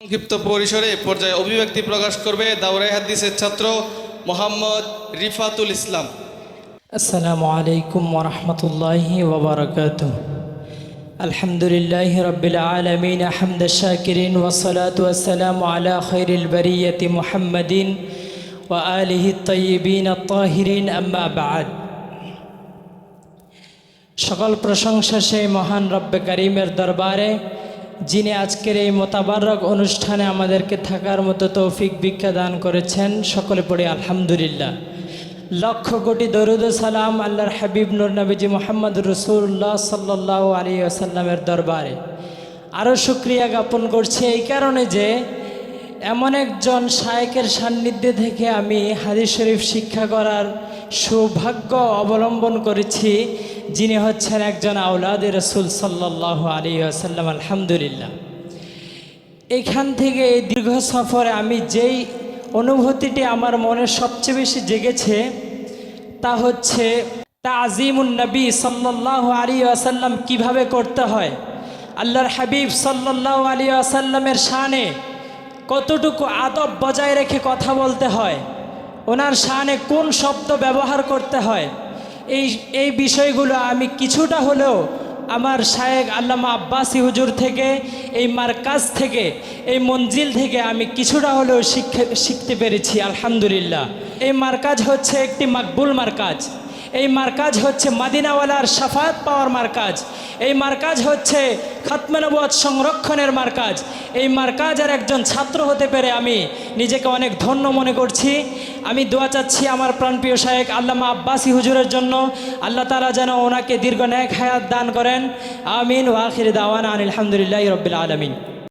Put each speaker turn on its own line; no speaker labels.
সংক্ষিপ্ত পরিসরে পর্যায়ে অভিব্যক্তি প্রকাশ করবে দাওরাই হাদিসের ছাত্র মোহাম্মদ রিফাতুল ইসলাম।
আসসালামু আলাইকুম ওরহমতুল্লাহি ওবরাকাত আলহামদুলিল্লাহ রবিল আলমিন আহমদ শাকিরিন ওসলাত ওসালাম আলা খৈরিল বরিয়তি মুহাম্মদিন ও আলিহি তৈবিন তাহিরিন আম্মা সকল প্রশংসা সেই মহান রব্বে করিমের দরবারে যিনি আজকের এই মোতাবারক অনুষ্ঠানে আমাদেরকে থাকার মতো তৌফিক ভিক্ষা দান করেছেন, সকলে পড়ে আলহামদুলিল্লাহ। লক্ষ কোটি দরুদ সালাম আল্লাহর হাবিব নুর নবীজি মোহাম্মদ রসুল্লাহ সাল্লাহ আলী আসাল্লামের দরবারে। আরও শুক্রিয়া জ্ঞাপন করছি এই কারণে যে, এমন একজন শায়েকের সান্নিধ্যে থেকে আমি হাদিস শরীফ শিক্ষা করার সৌভাগ্য অবলম্বন করেছি। যিনি হচ্ছেন একজন আউলাদ রসুল সাল্লাহ আলী আসাল্লাম আলহামদুলিল্লাহ। এখান থেকে এই দীর্ঘ সফরে আমি যেই অনুভূতিটি আমার মনে সবচেয়ে বেশি জেগেছে, তা হচ্ছে তাজিমুন নবী সাল্লাহ আলী আসাল্লাম কীভাবে করতে হয়, আল্লাহর হাবিব সাল্লাহ আলী আসাল্লামের শানে কতটুকু আদব বজায় রেখে কথা বলতে হয়, ওনার শানে কোন শব্দ ব্যবহার করতে হয় এই এই বিষয়গুলো আমি কিছুটা হলেও আমার শায়েক আল্লামা আব্বাসী হুজুর থেকে, এই মার্কাজ থেকে, এই মঞ্জিল থেকে আমি কিছুটা হলেও শিখতে পেরেছি, আলহামদুলিল্লাহ। এই মার্কাজ হচ্ছে একটি মাকবুল মার্কাজ। এই মার্কাজ হচ্ছে মাদিনাওয়ালার সাফায়াত পাওয়ার মার্কাজ। এই মার্কাজ হচ্ছে খাতমানবাদ সংরক্ষণের মার্কাজ। এই মার্কাজের একজন ছাত্র হতে পেরে আমি নিজেকে অনেক ধন্য মনে করছি। আমি দোয়া চাচ্ছি আমার প্রাণপ্রিয় শায়েক আল্লামা আব্বাসী হুজুরের জন্য। আল্লাহ তালা যেন ওনাকে দীর্ঘ ন্যাক হায়াত দান করেন। আমিন ওয়াখির দাওয়ান আলহামদুলিল্লাহ রবিল আলমিন।